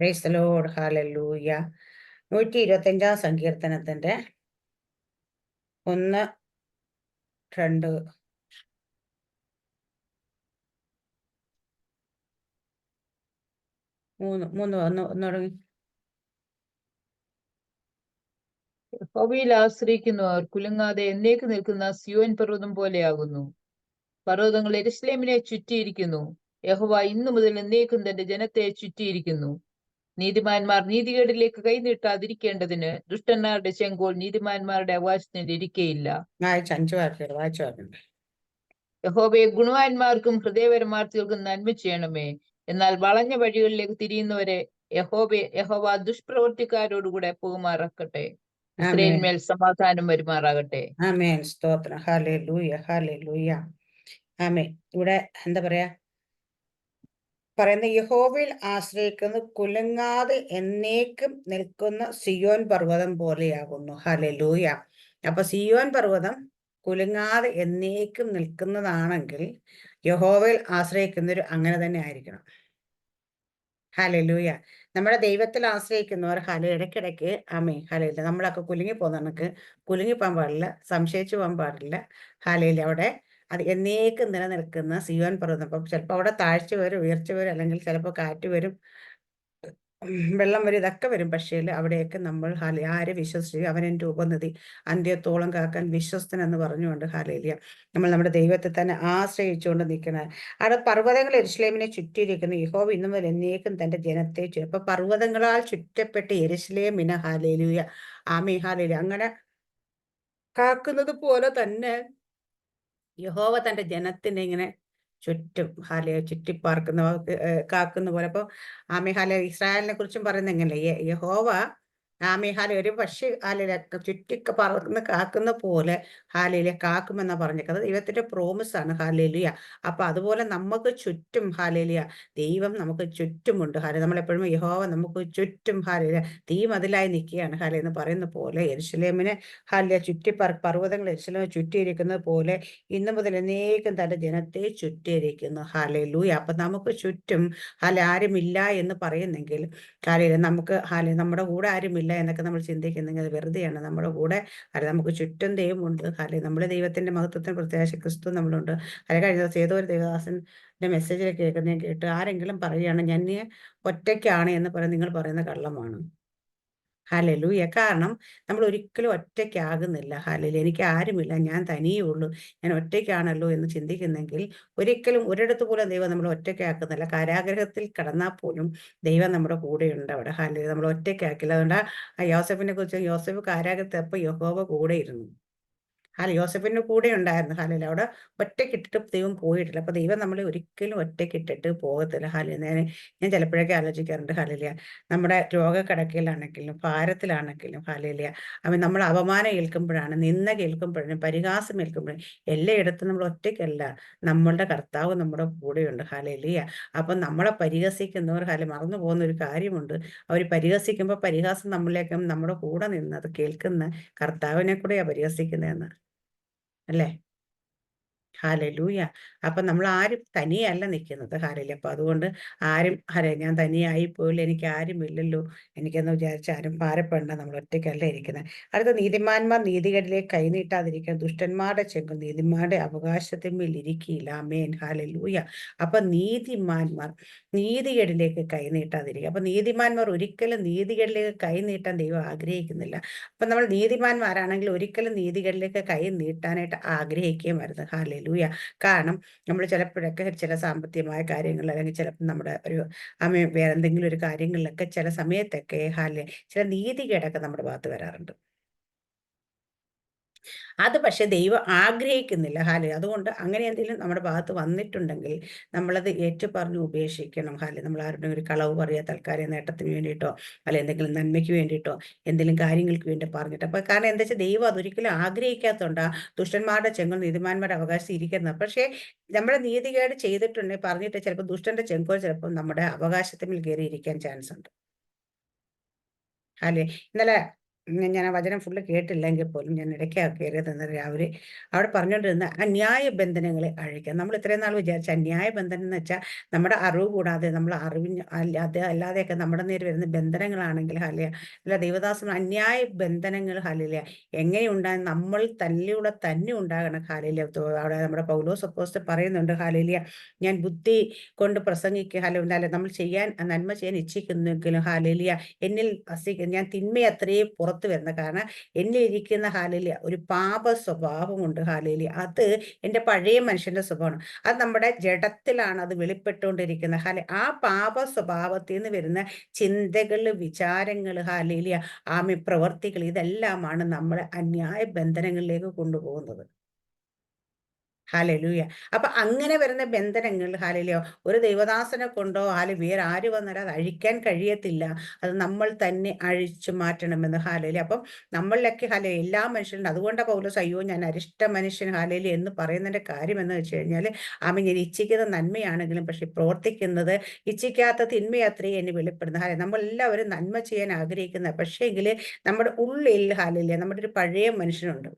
Price load ഹാലൂയ നൂറ്റി ഇരുപത്തി അഞ്ചാം സങ്കീർത്തനത്തിന്റെ ഒന്ന് രണ്ട്. മൂന്ന് മൂന്ന് ഒന്ന് ഒന്ന് തുടങ്ങി. യഹോവയിൽ ആശ്രയിക്കുന്നവർ കുലുങ്ങാതെ എന്നേക്ക് നിൽക്കുന്ന സിയോൻ പർവതം പോലെയാകുന്നു. പർവതങ്ങൾ എരുസ്ലേമിനെ ചുറ്റിയിരിക്കുന്നു. യഹോവ ഇന്നു മുതൽ എന്നേക്കും തന്റെ ജനത്തെ ചുറ്റിയിരിക്കുന്നു. നീതിമാന്മാർ നീതികേടിലേക്ക് കൈനീട്ടാതിരിക്കേണ്ടതിന് ദുഷ്ടന്മാരുടെ ചെങ്കോൾ നീതിമാന്മാരുടെ അവകാശത്തിന് ഇരിക്കയില്ല. യഹോബയെ ഗുണവാന്മാർക്കും ഹൃദയപരമാർത്ഥികൾക്കും നന്മ ചെയ്യണമേ. എന്നാൽ വളഞ്ഞ വഴികളിലേക്ക് തിരിയുന്നവരെ യഹോബെ യഹോവ ദുഷ്പ്രവർത്തിക്കാരോടുകൂടെ പോകുമാറാക്കട്ടെ. ഇസ്രയേലിന്മേൽ സമാധാനം വരുമാറാകട്ടെ. ആമേൻ. സ്തോത്രം. ഹാലേ ലൂയ ഹാലേ ലൂയ ആമേൻ. ഇവിടെ എന്താ പറയാ? പറയുന്ന യഹോവയിൽ ആശ്രയിക്കുന്ന കുലുങ്ങാതെ എന്നേക്കും നിൽക്കുന്ന സിയോൻ പർവതം പോലെയാകുന്നു. ഹലലൂയ ലൂയ അപ്പൊ സിയോൻ പർവതം കുലുങ്ങാതെ എന്നേക്കും നിൽക്കുന്നതാണെങ്കിൽ യഹോവയിൽ ആശ്രയിക്കുന്നവർ അങ്ങനെ തന്നെ ആയിരിക്കണം. ഹലലൂയ നമ്മുടെ ദൈവത്തിൽ ആശ്രയിക്കുന്നവർ ഹല ഇടയ്ക്കിടയ്ക്ക് അമ്മേ ഹലയില്ല നമ്മളൊക്കെ കുലുങ്ങി പോകുന്ന കണക്ക് കുലുങ്ങി പോകാൻ പാടില്ല സംശയിച്ചു പോകാൻ പാടില്ല. ഹലയിൽ അവിടെ അത് എന്നേക്കും നിലനിൽക്കുന്ന സിയോൻ പർവതം അപ്പം ചിലപ്പോൾ അവിടെ താഴ്ച വരും ഉയർച്ച വരും അല്ലെങ്കിൽ ചിലപ്പോൾ കാറ്റ് വരും വെള്ളം വരും ഇതൊക്കെ വരും. പക്ഷേ അവിടെയൊക്കെ നമ്മൾ ഹാലി ആരെ വിശ്വസിച്ചു? അവനെന്റെ ഉപനിധി അന്ത്യത്തോളം കാക്കാൻ വിശ്വസ്തൻ എന്ന് പറഞ്ഞുകൊണ്ട് ഹാലേലിയ. നമ്മൾ നമ്മുടെ ദൈവത്തെ തന്നെ ആശ്രയിച്ചുകൊണ്ട് നിൽക്കുന്നത് അവിടെ പർവതങ്ങൾ എരുസലേമിനെ ചുറ്റിയിരിക്കുന്ന. യഹോവ ഇന്നു മുതൽ എന്നേക്കും തന്റെ ജനത്തെ അപ്പൊ പർവതങ്ങളാൽ ചുറ്റപ്പെട്ട് എരുസലേമിന ഹാലേലിയ. ആമി ഹാലേലിയ. അങ്ങനെ കാക്കുന്നത് പോലെ തന്നെ യഹോവ തന്റെ ജനത്തിനെ ഇങ്ങനെ ചുറ്റും ഹാലയെ ചുറ്റിപ്പാർക്കുന്ന കാക്കുന്ന പോലെ. അപ്പൊ ആമി ഹാല ഇസ്രായേലിനെ കുറിച്ചും പറയുന്ന എങ്ങനെയല്ലേ യഹോവ ആമേഹാല ഒരു പക്ഷി ഹാലിലെ ചുറ്റിക്ക് പറന്ന് കാക്കുന്ന പോലെ ഹാലിലെ കാക്കുമെന്ന പറഞ്ഞിരിക്കുന്നത് ദൈവത്തിന്റെ പ്രോമിസ് ആണ്. ഹാലേലിയ. അപ്പൊ അതുപോലെ നമുക്ക് ചുറ്റും ഹാലേലിയ. ദൈവം നമുക്ക് ചുറ്റുമുണ്ട്. ഹാലി നമ്മളെപ്പോഴും യഹോവ നമുക്ക് ചുറ്റും ഹാലേലിയ. തീ മതിലായി നിൽക്കുകയാണ്. ഹാലി എന്ന് പറയുന്ന പോലെ എരുസലേമിനെ ഹാലിയ ചുറ്റി പർവതങ്ങൾ എരുസലേമെ ചുറ്റിയിരിക്കുന്നത് പോലെ ഇന്നു മുതൽ എന്നേക്കും തന്റെ ജനത്തെ ചുറ്റിയിരിക്കുന്നു. ഹാലയിലൂയ അപ്പൊ നമുക്ക് ചുറ്റും ഹാല ആരുമില്ല എന്ന് പറയുന്നെങ്കിൽ ഹാലയില നമുക്ക് ഹാലി നമ്മുടെ കൂടെ ആരുമില്ല ഇല്ല എന്നൊക്കെ നമ്മൾ ചിന്തിക്കുന്നെങ്കിൽ അത് വെറുതെയാണ്. നമ്മുടെ കൂടെ അല്ല നമുക്ക് ചുറ്റും ദൈവമുണ്ട്. അല്ലെ നമ്മുടെ ദൈവത്തിന്റെ മഹത്വത്തിന് പ്രത്യാശ ക്രിസ്തു നമ്മളുണ്ട്. അല്ലെ കഴിഞ്ഞ ദിവസം ഏതോ ഒരു ദേവദാസന്റെ മെസ്സേജിൽ കേൾക്കുന്ന കേട്ട് ആരെങ്കിലും പറയുകയാണ് ഞാൻ ഒറ്റയ്ക്കാണ് എന്ന് പറയുന്നത് നിങ്ങൾ പറയുന്ന കള്ളമാണ്. ഹലലൂയ കാരണം നമ്മൾ ഒരിക്കലും ഒറ്റയ്ക്കാകുന്നില്ല. ഹലലു എനിക്ക് ആരുമില്ല. ഞാൻ തനിയേ ഉള്ളൂ. ഞാൻ ഒറ്റയ്ക്കാണല്ലോ എന്ന് ചിന്തിക്കുന്നെങ്കിൽ ഒരിക്കലും ഒരിടത്ത് പോലും ദൈവം നമ്മൾ ഒറ്റയ്ക്കാക്കുന്നില്ല. കാരാഗ്രഹത്തിൽ കടന്നാൽ പോലും ദൈവം നമ്മുടെ കൂടെയുണ്ട് അവിടെ. ഹലലു നമ്മൾ ഒറ്റയ്ക്കാക്കില്ല. അതുകൊണ്ട് ആ യോസഫിനെ കുറിച്ച് യോസഫ് കാരാഗ്രഹത്തെ അപ്പോൾ യഹോവ കൂടെ ഇരുന്നു ഹാല ജോസഫിന്റെ കൂടെ ഉണ്ടായിരുന്നു ഹാലിൽ അവിടെ ഒറ്റക്കിട്ടിട്ട് ദൈവം പോയിട്ടില്ല. അപ്പൊ ദൈവം നമ്മളെ ഒരിക്കലും ഒറ്റക്കിട്ടിട്ട് പോകത്തില്ല. ഹാലിൽ ഞാൻ ഞാൻ ചിലപ്പോഴൊക്കെ ആലോചിക്കാറുണ്ട് ഹാലിലിയ നമ്മുടെ രോഗക്കിടക്കയിലാണെങ്കിലും ഭാരത്തിലാണെങ്കിലും ഹാലിലിയ അവൻ നമ്മൾ അപമാനം ഏൽക്കുമ്പോഴാണ് നിന്ന കേൾക്കുമ്പോഴും പരിഹാസം ഏൽക്കുമ്പോഴും എല്ലായിടത്തും നമ്മൾ ഒറ്റയ്ക്കല്ല. നമ്മളുടെ കർത്താവ് നമ്മുടെ കൂടെയുണ്ട് ഹാലിലിയ അപ്പൊ നമ്മളെ പരിഹസിക്കുന്നവർ ഹാലി മറന്നു പോകുന്ന ഒരു കാര്യമുണ്ട്. അവർ പരിഹസിക്കുമ്പോൾ പരിഹാസം നമ്മളിലേക്കും നമ്മുടെ കൂടെ നിന്ന് അത് കേൾക്കുന്ന കർത്താവിനെ കൂടെയാണ് പരിഹസിക്കുന്നതെന്ന്. അല്ലേ? ഹാലലൂയ. അപ്പൊ നമ്മൾ ആരും തനിയല്ല നിൽക്കുന്നത് ഹാലലി അപ്പൊ അതുകൊണ്ട് ആരും ഹരെ ഞാൻ തനിയായി പോയില്ല എനിക്ക് ആരും ഇല്ലല്ലോ. എനിക്കെന്ന് വിചാരിച്ച ആരും ഭാരപ്പെടണ്ട നമ്മൾ ഒറ്റയ്ക്കല്ല ഇരിക്കുന്നത് അടുത്ത നീതിമാന്മാർ നീതികളിലേക്ക് കൈനീട്ടാതിരിക്കാൻ ദുഷ്ടന്മാരുടെ ചെങ്കു നീതിമാരുടെ അവകാശത്തിന്മേൽ ഇരിക്കില്ല അമേൻ ഹാലലൂയ. അപ്പൊ നീതിമാന്മാർ നീതികേടിലേക്ക് കൈനീട്ടാതിരിക്കുക അപ്പൊ നീതിമാന്മാർ ഒരിക്കലും നീതികളിലേക്ക് കൈനീട്ടാൻ ദൈവം ആഗ്രഹിക്കുന്നില്ല. അപ്പൊ നമ്മൾ നീതിമാന്മാരാണെങ്കിൽ ഒരിക്കലും നീതികളിലേക്ക് കൈ നീട്ടാനായിട്ട് ആഗ്രഹിക്കുകയും വരുന്നത് ഹാലയിൽ ഹലലൂയ കാരണം നമ്മൾ ചിലപ്പോഴൊക്കെ ചില സാമ്പത്തികമായ കാര്യങ്ങൾ അല്ലെങ്കിൽ ചിലപ്പോൾ നമ്മുടെ ഒരു അമ്മ വേറെ എന്തെങ്കിലും ഒരു കാര്യങ്ങളിലൊക്കെ ചില സമയത്തൊക്കെ ഹാല ചില നീതികേടൊക്കെ നമ്മുടെ ഭാഗത്ത് വരാറുണ്ട്. അത് പക്ഷെ ദൈവം ആഗ്രഹിക്കുന്നില്ല. ഹാലി അതുകൊണ്ട് അങ്ങനെ എന്തെങ്കിലും നമ്മുടെ ഭാഗത്ത് വന്നിട്ടുണ്ടെങ്കിൽ നമ്മളത് ഏറ്റുപറഞ്ഞ് ഉപേക്ഷിക്കണം. ഹാലി നമ്മൾ ആരുടെ ഒരു കളവ് പറയുക തൽക്കാലം നേട്ടത്തിന് വേണ്ടിയിട്ടോ അല്ലെ എന്തെങ്കിലും നന്മയ്ക്ക് വേണ്ടിയിട്ടോ എന്തെങ്കിലും കാര്യങ്ങൾക്ക് വേണ്ടി പറഞ്ഞിട്ട്. അപ്പൊ കാരണം എന്താ വെച്ചാൽ ദൈവം അതൊരിക്കലും ആഗ്രഹിക്കാത്തതുകൊണ്ട് ദുഷ്ടന്മാരുടെ ചെങ്കൾ നീതിമാന്മാരുടെ അവകാശം ഇരിക്കുന്നത്. പക്ഷേ നമ്മുടെ നീതികേട് ചെയ്തിട്ടുണ്ടെങ്കിൽ പറഞ്ഞിട്ട് ചിലപ്പോൾ ദുഷ്ടന്റെ ചെങ്കോൽ ചിലപ്പോൾ നമ്മുടെ അവകാശത്തിൽ കയറിയിരിക്കാൻ ചാൻസ് ഉണ്ട് അല്ലെ ഇന്നലെ ഞാൻ ആ വചനം ഫുള്ള് കേട്ടില്ലെങ്കിൽ പോലും ഞാൻ ഇടയ്ക്കാ കയറിയത് രാവിലെ അവിടെ പറഞ്ഞുകൊണ്ടിരുന്ന അന്യായ ബന്ധനങ്ങളെ അഴിക്കുക നമ്മൾ ഇത്രയും നാൾ വിചാരിച്ച അന്യായ ബന്ധനം എന്ന് വെച്ചാൽ നമ്മുടെ അറിവ് കൂടാതെ നമ്മൾ അറിവിന് അല്ലാതെ അല്ലാതെയൊക്കെ നമ്മുടെ നേരെ വരുന്ന ബന്ധനങ്ങളാണെങ്കിൽ ഹലിയ അല്ല ദൈവദാസൻ അന്യായ ബന്ധനങ്ങൾ ഹലിയ എങ്ങനെയുണ്ടാകും നമ്മൾ തന്നിലൂടെ തന്നെ ഉണ്ടാകണം ഹാലിയ അവിടെ നമ്മുടെ പൗലോസ് അപ്പോസ്റ്റ് പറയുന്നുണ്ട് ഹാലിലിയ ഞാൻ ബുദ്ധി കൊണ്ട് പ്രസംഗിക്കുക ഹലോ അല്ല നമ്മൾ ചെയ്യാൻ നന്മ ചെയ്യാൻ ഇച്ഛിക്കുന്നെങ്കിലും ഹാലിലിയ എന്നിൽ വസിക്കുന്ന ഞാൻ തിന്മ അത്രയും വരുന്ന കാരണം എന്നിൽ ഇരിക്കുന്ന ഹാലിലിയ ഒരു പാപ സ്വഭാവമുണ്ട് ഹാലിലിയ. അത് എന്റെ പഴയ മനുഷ്യന്റെ സ്വഭാവമാണ്. അത് നമ്മുടെ ജഡത്തിലാണ് അത് വെളിപ്പെട്ടുകൊണ്ടിരിക്കുന്നത്. ഹാലി ആ പാപ സ്വഭാവത്തിൽ നിന്ന് വരുന്ന ചിന്തകൾ വിചാരങ്ങൾ ഹാലിലിയ ആമി പ്രവർത്തികൾ ഇതെല്ലാമാണ് നമ്മളെ അന്യായ ബന്ധനങ്ങളിലേക്ക് കൊണ്ടുപോകുന്നത്. ഹാലലൂയ. അപ്പൊ അങ്ങനെ വരുന്ന ബന്ധനങ്ങൾ ഹാലലിയോ ഒരു ദൈവദാസനെ കൊണ്ടോ ഹാല വേറെ ആര് വന്നാലും അത് അഴിക്കാൻ കഴിയത്തില്ല. അത് നമ്മൾ തന്നെ അഴിച്ചു മാറ്റണമെന്ന് ഹാലലി അപ്പം നമ്മളിലൊക്കെ ഹാല എല്ലാ മനുഷ്യരും അതുകൊണ്ടാണ് പൗലോസ് അയ്യോ ഞാൻ അരിഷ്ട മനുഷ്യൻ ഹാലലി എന്ന് പറയുന്നതിന്റെ കാര്യം എന്ന് വെച്ച് കഴിഞ്ഞാൽ ആമ ഞാൻ ഇച്ഛിക്കുന്ന നന്മയാണെങ്കിലും പക്ഷെ പ്രവർത്തിക്കുന്നത് ഇച്ഛിക്കാത്ത തിന്മയത്രേ എന്നെ വെളിപ്പെടുന്നത് ഹാല നമ്മളെല്ലാവരും നന്മ ചെയ്യാൻ ആഗ്രഹിക്കുന്ന പക്ഷേങ്കിൽ നമ്മുടെ ഉള്ളിൽ ഹാലലിയ നമ്മുടെ ഒരു പഴയ മനുഷ്യനുണ്ട്.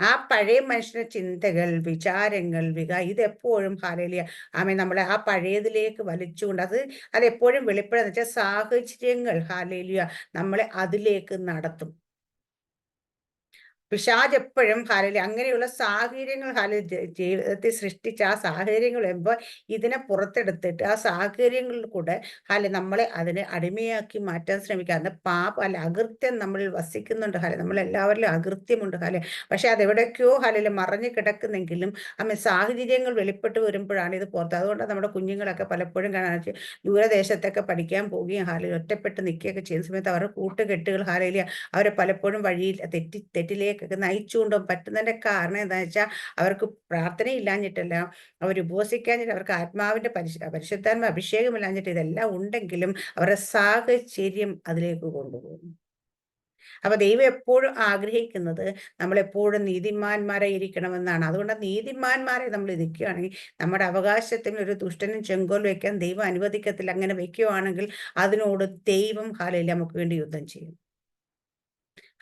ആ പഴയ മനുഷ്യന്റെ ചിന്തകൾ വിചാരങ്ങൾ വിക ഇതെപ്പോഴും ഹാലേലിയ ആമേ നമ്മളെ ആ പഴയതിലേക്ക് വലിച്ചുകൊണ്ട് അത് അതെപ്പോഴും വെളിപ്പെടുന്ന വെച്ചാൽ സാഹചര്യങ്ങൾ ഹാലേലിയ നമ്മളെ അതിലേക്ക് നടത്തും. പിശാജ് എപ്പോഴും ഹാലലി അങ്ങനെയുള്ള സാഹചര്യങ്ങൾ ഹാല ജീവിതത്തിൽ സൃഷ്ടിച്ച ആ സാഹചര്യങ്ങൾ വരുമ്പോൾ ഇതിനെ പുറത്തെടുത്തിട്ട് ആ സാഹചര്യങ്ങളിൽ കൂടെ ഹാല നമ്മളെ അതിനെ അടിമയാക്കി മാറ്റാൻ ശ്രമിക്കുക. അന്ന് പാപ അല്ല അകൃത്യം നമ്മളിൽ വസിക്കുന്നുണ്ട് ഹാല നമ്മളെല്ലാവരിലും അകൃത്യമുണ്ട് ഹാല പക്ഷെ അതെവിടേക്കോ ഹാലയിൽ മറഞ്ഞു കിടക്കുന്നെങ്കിലും അമ്മ സാഹചര്യങ്ങൾ വെളിപ്പെട്ട് വരുമ്പോഴാണ് ഇത് പുറത്ത്. അതുകൊണ്ട് നമ്മുടെ കുഞ്ഞുങ്ങളൊക്കെ പലപ്പോഴും കാണാൻ ദൂരദേശത്തൊക്കെ പഠിക്കാൻ പോവുകയും ഹാലയിൽ ഒറ്റപ്പെട്ട് നിൽക്കുകയൊക്കെ ചെയ്യുന്ന സമയത്ത് അവരുടെ കൂട്ടുകെട്ടുകൾ ഹാലയിൽ അവരെ പലപ്പോഴും വഴിയിൽ തെറ്റി തെറ്റിലേക്ക് ഒക്കെ നയിച്ചുകൊണ്ടും പറ്റുന്നതിന്റെ കാരണം എന്താണെന്ന് വെച്ചാൽ അവർക്ക് പ്രാർത്ഥന ഇല്ലാഞ്ഞിട്ടല്ല അവർ ഉപവസിക്കാഞ്ഞിട്ട് അവർക്ക് ആത്മാവിന്റെ പരിശു പരിശുദ്ധാത്മ അഭിഷേകമില്ലാഞ്ഞിട്ട് ഇതെല്ലാം ഉണ്ടെങ്കിലും അവരുടെ സാഹചര്യം അതിലേക്ക് കൊണ്ടുപോകും അപ്പൊ ദൈവം എപ്പോഴും ആഗ്രഹിക്കുന്നത് നമ്മൾ എപ്പോഴും നീതിമാന്മാരെ ഇരിക്കണമെന്നാണ്. അതുകൊണ്ട് നീതിമാന്മാരെ നമ്മൾ ഇരിക്കുകയാണെങ്കിൽ നമ്മുടെ അവകാശത്തിന് ഒരു ദുഷ്ടനും ചെങ്കോൽ വെക്കാൻ ദൈവം അനുവദിക്കത്തില്ല. അങ്ങനെ വെക്കുകയാണെങ്കിൽ അതിനോട് ദൈവം ഹാലയിൽ നമുക്ക് വേണ്ടി യുദ്ധം ചെയ്യും.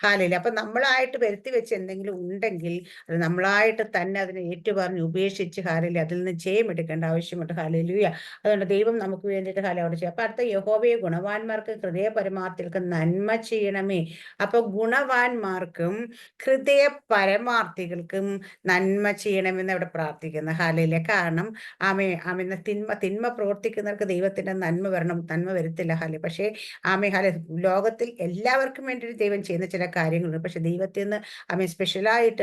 ഹാലയില്ല അപ്പൊ നമ്മളായിട്ട് വരുത്തി വെച്ച് എന്തെങ്കിലും ഉണ്ടെങ്കിൽ അത് നമ്മളായിട്ട് തന്നെ അതിനെ ഏറ്റുപറഞ്ഞ് ഉപേക്ഷിച്ച് ഹാലയില്ല അതിൽ നിന്ന് ജയം എടുക്കേണ്ട ആവശ്യമുണ്ട്. ഹാലയിലൂയ അതുകൊണ്ട് ദൈവം നമുക്ക് വേണ്ടിയിട്ട് ഹാല അവിടെ ചെയ്യും. അപ്പൊ അടുത്ത യഹോവയെ ഗുണവാന്മാർക്ക് ഹൃദയ പരമാർത്ഥികൾക്ക് നന്മ ചെയ്യണമേ. അപ്പൊ ഗുണവാന്മാർക്കും ഹൃദയ പരമാർത്ഥികൾക്കും നന്മ ചെയ്യണമെന്ന് അവിടെ പ്രാർത്ഥിക്കുന്ന. ഹാലയിലെ കാരണം ആമേ ആമെന്ന തിന്മ തിന്മ പ്രവർത്തിക്കുന്നവർക്ക് ദൈവത്തിന്റെ നന്മ വരണം. നന്മ വരുത്തില്ല. ഹാല പക്ഷേ ആമേ ഹാല ലോകത്തിൽ എല്ലാവർക്കും വേണ്ടി ദൈവം ചെയ്യുന്ന ചില കാര്യങ്ങളുണ്ട്. പക്ഷെ ദൈവത്തിൽ നിന്ന് അമ്മ സ്പെഷ്യലായിട്ട്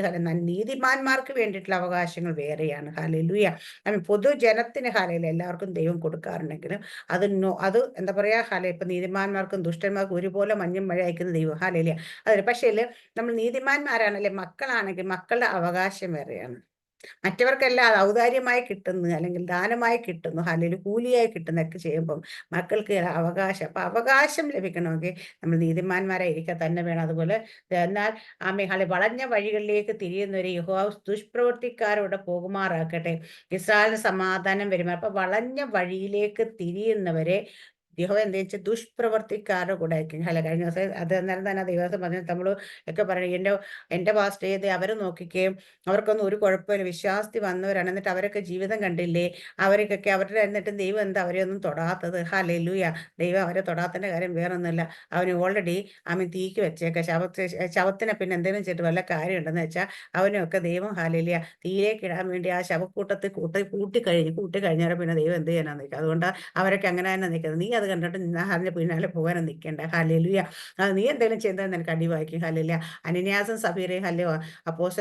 നീതിമാന്മാർക്ക് വേണ്ടിയിട്ടുള്ള അവകാശങ്ങൾ വേറെയാണ്. ഹലലുയ അമ്മ പൊതുജനത്തിന് ഹലയിൽ എല്ലാവർക്കും ദൈവം കൊടുക്കാറുണ്ടെങ്കിലും അത് നോ അത് എന്താ പറയാ ഹല ഇപ്പൊ നീതിമാന്മാർക്കും ദുഷ്ടന്മാർക്കും ഒരുപോലെ മഞ്ഞും മഴ അയക്കുന്ന ദൈവം. ഹാലയില അതിൽ പക്ഷേ നമ്മൾ നീതിമാന്മാരാണല്ലേ മക്കളാണെങ്കിൽ മക്കളുടെ അവകാശം വേറെയാണ്. മറ്റവർക്കെല്ലാം ഔദാര്യമായി കിട്ടുന്നു അല്ലെങ്കിൽ ദാനമായി കിട്ടുന്നു അല്ലെങ്കിൽ കൂലിയായി കിട്ടുന്നൊക്കെ ചെയ്യുമ്പം മക്കൾക്ക് അവകാശം. അപ്പൊ അവകാശം ലഭിക്കണമെങ്കിൽ നമ്മൾ നീതിമാന്മാരായിരിക്കുക തന്നെ വേണം. അതുപോലെ എന്നാൽ ആമേഹാളെ വളഞ്ഞ വഴികളിലേക്ക് തിരിയുന്നവരെ യഹോ ദുഷ്പ്രവർത്തിക്കാരോടെ പോകുമാറാക്കട്ടെ. ഇസ്രായേലിന് സമാധാനം വരുമ്പോൾ അപ്പൊ വളഞ്ഞ വഴിയിലേക്ക് തിരിയുന്നവരെ യഹോ എന്ത് വെച്ചാൽ ദുഷ്പ്രവർത്തിക്കാരുടെ കൂടെ ആയിരിക്കും അല്ല കഴിഞ്ഞ ദിവസം അത് അന്നേരം തന്നെ ദൈവസം പറഞ്ഞു നമ്മൾ ഒക്കെ പറയണം എന്റെ എന്റെ പാസ്റ്റ് ചെയ്ത് അവർ നോക്കിക്കുകയും അവർക്കൊന്നും ഒരു കുഴപ്പമില്ല. വിശ്വാസത്തിൽ വന്നവരാണ്. എന്നിട്ട് അവരൊക്കെ ജീവിതം കണ്ടില്ലേ? അവർക്കൊക്കെ അവരുടെ എന്നിട്ട് ദൈവം എന്താ അവരെ ഒന്നും തൊടാത്തത്? ഹലൂയ ലൂയ ദൈവം അവരെ തൊടാത്തതിന്റെ കാര്യം വേറൊന്നുമില്ല. അവന് ഓൾറെഡി അവൻ തീക്ക് വെച്ചേക്ക. ശവ ശവത്തിനെ പിന്നെ എന്തെങ്കിലും ചെയ്തിട്ട് വല്ല കാര്യം ഉണ്ടെന്ന് വെച്ചാൽ അവനൊക്കെ ദൈവം ഹാലില്ല തീയിലേക്ക് ഇടാൻ വേണ്ടി ആ ശവക്കൂട്ടത്തിൽ കൂട്ടി കൂട്ടി കഴിഞ്ഞ് പിന്നെ ദൈവം എന്ത് ചെയ്യാനാണ് നിൽക്കുക? അതുകൊണ്ട് അവരൊക്കെ അങ്ങനെ തന്നെ നിൽക്കുന്നത്. നീ അത് കണ്ടിട്ട് നിന്ന അതിന്റെ പിന്നാലെ പോകാനും നിൽക്കേണ്ട ഹലലുയ നീ എന്തെങ്കിലും ചെയ്താൽ നിനക്ക് അടി വായിക്കും. അനന്യാസം അനിന്യാസം ഹലോ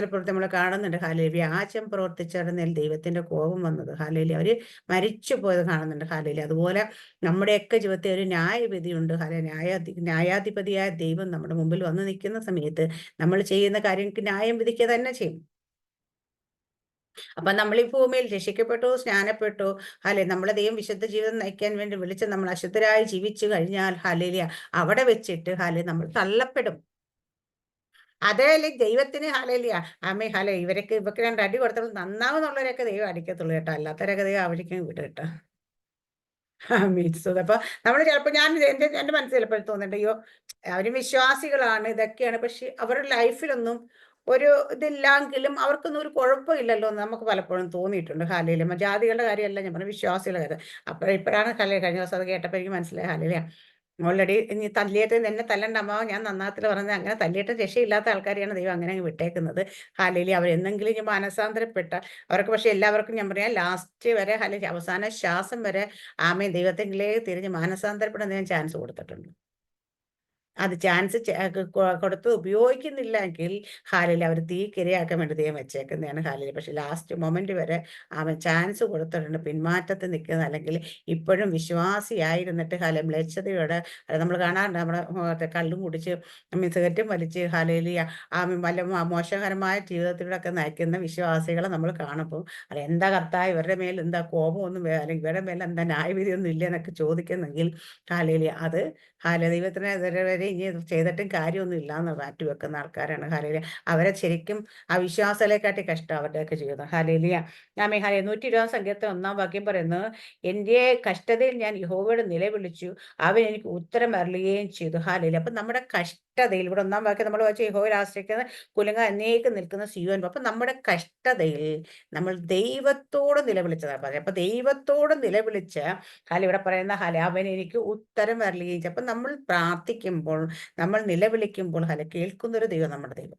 പ്രവർത്തി നമ്മൾ കാണുന്നുണ്ട്. ഹാലലി ആശം പ്രവർത്തിച്ചറിഞ്ഞാൽ ദൈവത്തിന്റെ കോപം വന്നത്. ഹാലലി അവർ മരിച്ചു പോയത് കാണുന്നുണ്ട്. ഹാലലി അതുപോലെ നമ്മുടെയൊക്കെ ജീവിതത്തിൽ ഒരു ന്യായവിധിയുണ്ട്. ഹല ന്യായാധി ന്യായാധിപതിയായ ദൈവം നമ്മുടെ മുമ്പിൽ വന്ന് നിൽക്കുന്ന സമയത്ത് നമ്മൾ ചെയ്യുന്ന കാര്യങ്ങൾക്ക് ന്യായം വിധിക്കുക തന്നെ ചെയ്യും. അപ്പൊ നമ്മൾ ഈ ഭൂമിയിൽ രക്ഷിക്കപ്പെട്ടു സ്നാനപ്പെട്ടു അല്ലെ നമ്മളെ ദൈവം വിശുദ്ധ ജീവിതം നയിക്കാൻ വേണ്ടി വിളിച്ച് നമ്മൾ അശുദ്ധരായി ജീവിച്ചു കഴിഞ്ഞാൽ ഹലിയ അവിടെ വെച്ചിട്ട് ഹലെ നമ്മൾ തള്ളപ്പെടും അതേ ദൈവത്തിന് ഹലലിയ അമ്മേ ഹല ഇവരൊക്കെ ഇവർക്ക് രണ്ട് അടി കൊടുത്തപ്പോൾ നന്നാവുന്നുള്ളവരൊക്കെ ദൈവം അടിക്കത്തുള്ളൂ കേട്ടോ അല്ലാത്തവരൊക്കെ ദൈവം അവരിക്കും വിടും കേട്ടോ. സ്തോത്രം. അപ്പൊ നമ്മൾ ചിലപ്പോ ഞാൻ എന്റെ എന്റെ മനസ്സിൽ ചിലപ്പോൾ തോന്നുന്നുണ്ട് അയ്യോ അവരും വിശ്വാസികളാണ് ഇതൊക്കെയാണ് പക്ഷെ അവരുടെ ലൈഫിലൊന്നും ഒരു ഇതില്ലെങ്കിലും അവർക്കൊന്നും ഒരു കുഴപ്പമില്ലല്ലോ എന്ന് നമുക്ക് പലപ്പോഴും തോന്നിയിട്ടുണ്ട് ഹാലയിലും ജാതികളുടെ കാര്യമല്ല ഞാൻ പറഞ്ഞ വിശ്വാസികളുടെ കാര്യം. അപ്പോൾ ഇപ്പോഴാണ് ഹലയിൽ കഴിഞ്ഞ ദിവസം അത് കേട്ടപ്പോൾ എനിക്ക് മനസ്സിലായി ഹാലയില ഓൾറെഡി ഇനി തല്ലിയിട്ട് എന്നെ തല്ലണ്ട ഞാൻ നന്നാത്തിൽ പറഞ്ഞത് അങ്ങനെ തല്ലിയിട്ട് രക്ഷയില്ലാത്ത ആൾക്കാരെയാണ് ദൈവം അങ്ങനെ അങ്ങ് വിട്ടേക്കുന്നത്. ഹാലയിലെ അവർ എന്തെങ്കിലും ഇനി മാനസാന്തരപ്പെട്ട അവർക്ക് പക്ഷെ എല്ലാവർക്കും ഞാൻ പറയാം ലാസ്റ്റ് വരെ അല്ലെങ്കിൽ അവസാന ശ്വാസം വരെ ആമയും ദൈവത്തെങ്കിലേ തിരിഞ്ഞ് മാനസാന്തരപ്പെടാൻ ഞാൻ ചാൻസ് കൊടുത്തിട്ടുണ്ട്. അത് ചാൻസ് കൊടുത്ത് ഉപയോഗിക്കുന്നില്ലെങ്കിൽ ഹാലിൽ അവർ തീക്കിരയാക്കാൻ വേണ്ടി ദൈവം വെച്ചേക്കുന്നതാണ് ഹാലിൽ. പക്ഷെ ലാസ്റ്റ് മൊമെന്റ് വരെ അവൻ ചാൻസ് കൊടുത്തിട്ടുണ്ട്. പിന്മാറ്റത്തിൽ നിൽക്കുന്നത് അല്ലെങ്കിൽ ഇപ്പോഴും വിശ്വാസിയായിരുന്നിട്ട് ഹാല മ്ലേച്ഛതയോടെ നമ്മൾ കാണാറുണ്ട്. നമ്മുടെ കള്ളും കുടിച്ച് സിഗരറ്റും വലിച്ച് ഹാലയിൽ ആ വല്ല മോശകരമായ ജീവിതത്തിലൂടെയൊക്കെ നയിക്കുന്ന വിശ്വാസികളെ നമ്മൾ കാണുമ്പോൾ അത് എന്താ കർത്താവ് ഇവരുടെ മേൽ എന്താ കോപമൊന്നും അല്ലെങ്കിൽ ഇവരുടെ മേൽ എന്താ ന്യായവിധിയൊന്നും ഇല്ല എന്നൊക്കെ ചോദിക്കുന്നെങ്കിൽ ഹാലയിൽ അത് ഹാല ദൈവത്തിനെതിരെ ഇനി ചെയ്തിട്ടും കാര്യമൊന്നും ഇല്ല എന്ന് മാറ്റി വെക്കുന്ന ആൾക്കാരാണ് ഹലേലിയ. അവരെ ശരിക്കും ആ വിശ്വാസത്തിലേക്കാട്ടി കഷ്ടം അവരുടെയൊക്കെ ജീവിതം. ഹലേലിയ. ഞാൻ ഹല നൂറ്റി ഇരുപത് സംഖ്യത്തെ ഒന്നാം വാക്യം പറയുന്നത് എന്റെ കഷ്ടതയിൽ ഞാൻ യഹോവയുടെ നിലവിളിച്ചു അവൻ എനിക്ക് ഉത്തരം അറിയുകയും ചെയ്തു. ഹലേലിയ. അപ്പൊ നമ്മുടെ കഷ്ടതയിൽ ഇവിടെ ഒന്നാം വാക്യം നമ്മൾ വായിച്ചു യഹോവയിൽ ആശ്രയിക്കുന്ന കുലങ്ങ എന്നേക്ക് നിൽക്കുന്ന സിയോൻ. അപ്പൊ നമ്മുടെ കഷ്ടതയിൽ നമ്മൾ ദൈവത്തോട് നിലവിളിച്ചതാണ് പറയുന്നത് അപ്പൊ ദൈവത്തോട് നിലവിളിച്ച് ഹാല ഇവിടെ പറയുന്ന ഹാല അവൻ എനിക്ക് ഉത്തരം അറിയുകയും ചെയ്യും അപ്പൊ നമ്മൾ പ്രാർത്ഥിക്കുമ്പോൾ നമ്മൾ നിലവിളിക്കുമ്പോൾ ഹല കേൾക്കുന്നൊരു ദൈവം നമ്മുടെ ദൈവം.